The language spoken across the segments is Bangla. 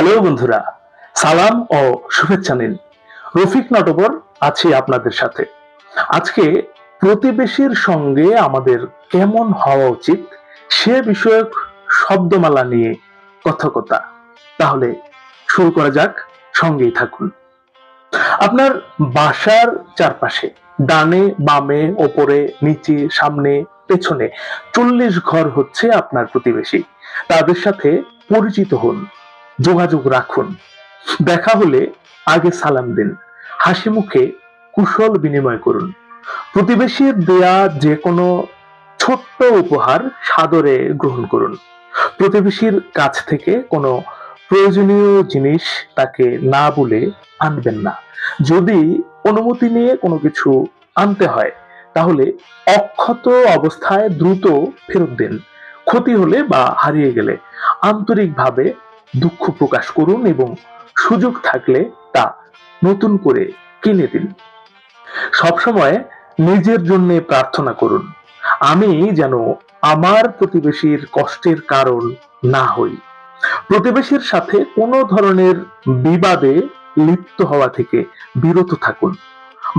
হ্যালো বন্ধুরা, সালাম ও শুভেচ্ছা নিন। রফিক নটবর আছি আপনাদের সাথে। আজকে প্রতিবেশীর সঙ্গে আমাদের কেমন হওয়া উচিত সে বিষয়ক শব্দমালা নিয়ে কথকতা। তাহলে শুরু করা যাক, সঙ্গেই থাকুন। আপনার বাসার চারপাশে, ডানে, বামে, ওপরে, নিচে, সামনে, পেছনে চল্লিশ ঘর হচ্ছে আপনার প্রতিবেশী। তাদের সাথে পরিচিত হন। যোগাযোগ রাখুন। দেখা হলে আগে সালাম দিন। হাসি মুখে কুশল বিনিময় করুন। প্রতিবেশীর দেয়া যে কোনো ছোট্ট উপহার সাদরে গ্রহণ করুন। প্রতিবেশীর কাছ থেকে কোনো প্রয়োজনীয় জিনিস তাকে না বলে আনবেন না। যদি অনুমতি নিয়ে কোনো কিছু আনতে হয়, তাহলে অক্ষত অবস্থায় দ্রুত ফেরত দিন। ক্ষতি হলে বা হারিয়ে গেলে আন্তরিকভাবে দুঃখ প্রকাশ করুন এবং সুযোগ থাকলে তা নতুন করে কিনে দিন। সবসময় নিজের জন্য প্রার্থনা করুন। আমি যেন আমার প্রতিবেশীর কষ্টের কারণ না হই। প্রতিবেশীর সাথে কোনো ধরনের বিবাদে লিপ্ত হওয়া থেকে বিরত থাকুন।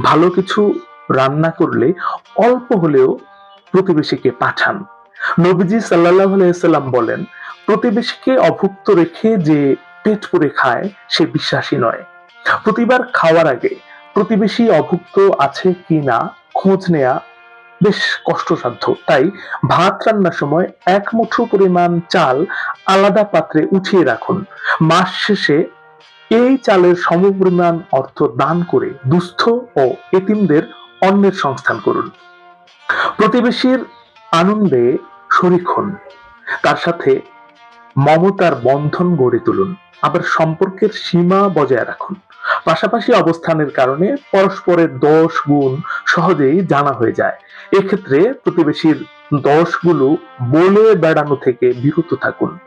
ভালো কিছু রান্না করলে অল্প হলেও প্রতিবেশীকে পাঠান। নবীজি সাল্লাহ আলাইসাল্লাম বলেন প্রতিবেশীকে অভুক্ত রেখে যে পেট পুরে খায়, সে বিশ্বাসী নয়। প্রতিবার খাওয়ার আগে প্রতিবেশী অভুক্ত আছে কি না খোঁজ নেয়া বেশ কষ্টসাধ্য। তাই ভাত রান্নার সময় এক মুঠো পরিমাণ চাল আলাদা পাত্রে উঠিয়ে রাখুন। মাস শেষে এই চালের সমপরিমাণ অর্থ দান করে দুস্থ ও এতিমদের অন্যের সংস্থান করুন। প্রতিবেশীর আনন্দে শরিক হন। তার সাথে মমতার বন্ধন গড়ে তুলুন, আবার সম্পর্কের সীমা বজায় রাখুন। পাশাপাশি অবস্থানের কারণে পরস্পরের দোষ গুণ সহজেই জানা হয়ে যায়। এক্ষেত্রে প্রতিবেশীর দোষগুলো বলে বেড়ানো থেকে বিরত থাকুন।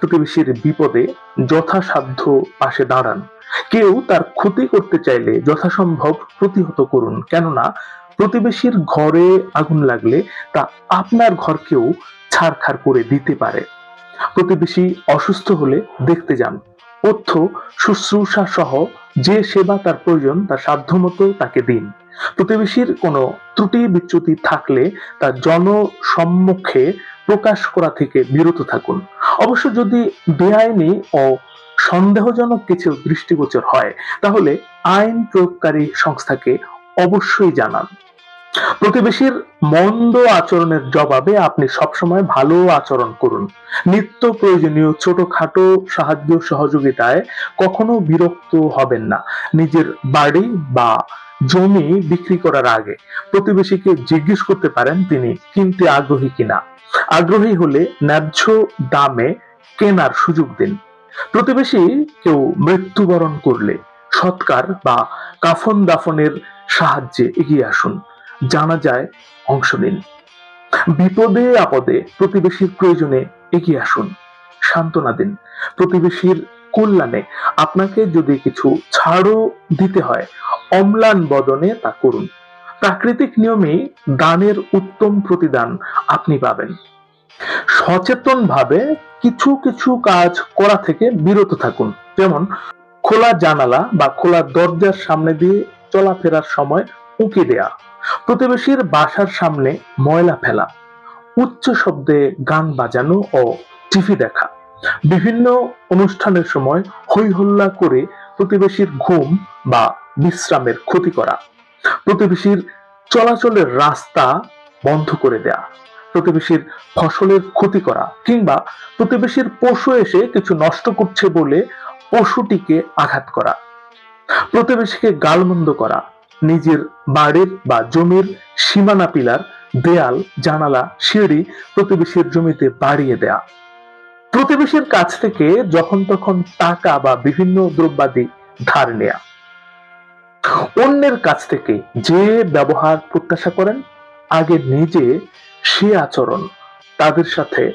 প্রতিবেশীর বিপদে যথাসাধ্য পাশে দাঁড়ান। কেউ তার ক্ষতি করতে চাইলে যথাসম্ভব প্রতিহত করুন, কেননা প্রতিবেশীর ঘরে আগুন লাগলে তা আপনার ঘরকেও ছাড়খাড় করে দিতে পারে। প্রতিবেশী অসুস্থ হলে দেখতে যান। অর্থ শুশ্রূষা সহ যে সেবা তার প্রয়োজন, তার সাধ্যমতো তাকে দিন। প্রতিবেশীর কোনো ত্রুটি বিচ্যুতি থাকলে তা জনসম্মুখে প্রকাশ করা থেকে বিরত থাকুন। অবশ্য যদি বেআইনি ও সন্দেহজনক কিছু দৃষ্টিগোচর হয়, তাহলে আইন প্রয়োগকারী সংস্থাকে অবশ্যই জানান। প্রতিবেশীর মন্দ আচরণের জবাবে আপনি সবসময় ভালো আচরণ করুন। নিত্য প্রয়োজনীয় ছোটখাটো সাহায্য সহযোগিতায় কখনো বিরক্ত হবেন না। নিজের বাড়ি বা জমি বিক্রি করার আগে প্রতিবেশীকে জিজ্ঞেস করতে পারেন তিনি কিনতে আগ্রহী কিনা। আগ্রহী হলে ন্যায্য দামে কেনার সুযোগ দিন। প্রতিবেশী কেউ মৃত্যুবরণ করলে সৎকার বা কাফন দাফনের সাহায্যে এগিয়ে আসুন। জানা যায়, অংশ নিন। বিপদে আপদে প্রতিবেশীর প্রয়োজনে এগিয়ে আসুন। সান্ত্বনা দিন। প্রতিবেশীর কল্যাণে আপনাকে যদি কিছু ছাড়ও দিতে হয়, অম্লান বদনে তা করুন। প্রাকৃতিক নিয়মে দানের উত্তম প্রতিদান আপনি পাবেন। সচেতন ভাবে কিছু কিছু কাজ করা থেকে বিরত থাকুন। যেমন, খোলা জানালা বা খোলা দরজার সামনে দিয়ে চলাফেরার সময় উঁকি দেয়া। প্রতিবেশীর বাসার সামনে ময়লা ফেলা, উচ্চ শব্দে গান বাজানো ও টিভি দেখা। বিভিন্ন অনুষ্ঠানের সময় হই হল্লা করে প্রতিবেশীর ঘুম বা বিশ্রামের ক্ষতি করা, প্রতিবেশীর চলাচলের রাস্তা বন্ধ করে দেয়া, প্রতিবেশীর ফসলের ক্ষতি করা কিংবা প্রতিবেশীর পশু এসে কিছু নষ্ট করছে বলে পশুটিকে আঘাত করা, প্রতিবেশীকে গালমন্দ করা নিজের বাড়ির বা জমির সীমানা পিলার, দেয়াল, জানালা, সিঁড়ি প্রতিবেশীর জমিতে বাড়িয়ে দেয়া। প্রতিবেশীর কাছ থেকে যখন তখন টাকা বা বিভিন্ন দ্রব্যাদি ধার নেয়া। অন্যের কাছ থেকে যে ব্যবহার প্রত্যাশা করেন, আগে নিজে সে আচরণ তাদের সাথে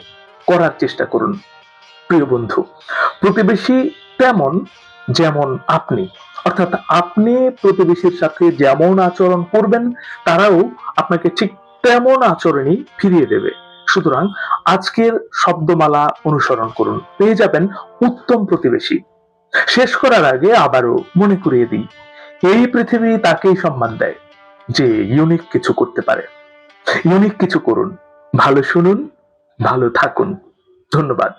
করার চেষ্টা করুন। প্রিয় বন্ধু, প্রতিবেশী তেমন যেমন আপনি। অর্থাৎ আপনি প্রতিবেশীর সাথে যেমন আচরণ করবেন, তারাও আপনাকে ঠিক তেমন আচরণই ফিরিয়ে দেবে। সুতরাং আজকের শব্দমালা অনুসরণ করুন। পেয়ে যাবেন উত্তম প্রতিবেশী। শেষ করার আগে আবারও মনে করিয়ে দিই, এই পৃথিবী তাকেই সম্মান দেয় যে ইউনিক কিছু করতে পারে। ইউনিক কিছু করুন। ভালো শুনুন, ভালো থাকুন। ধন্যবাদ।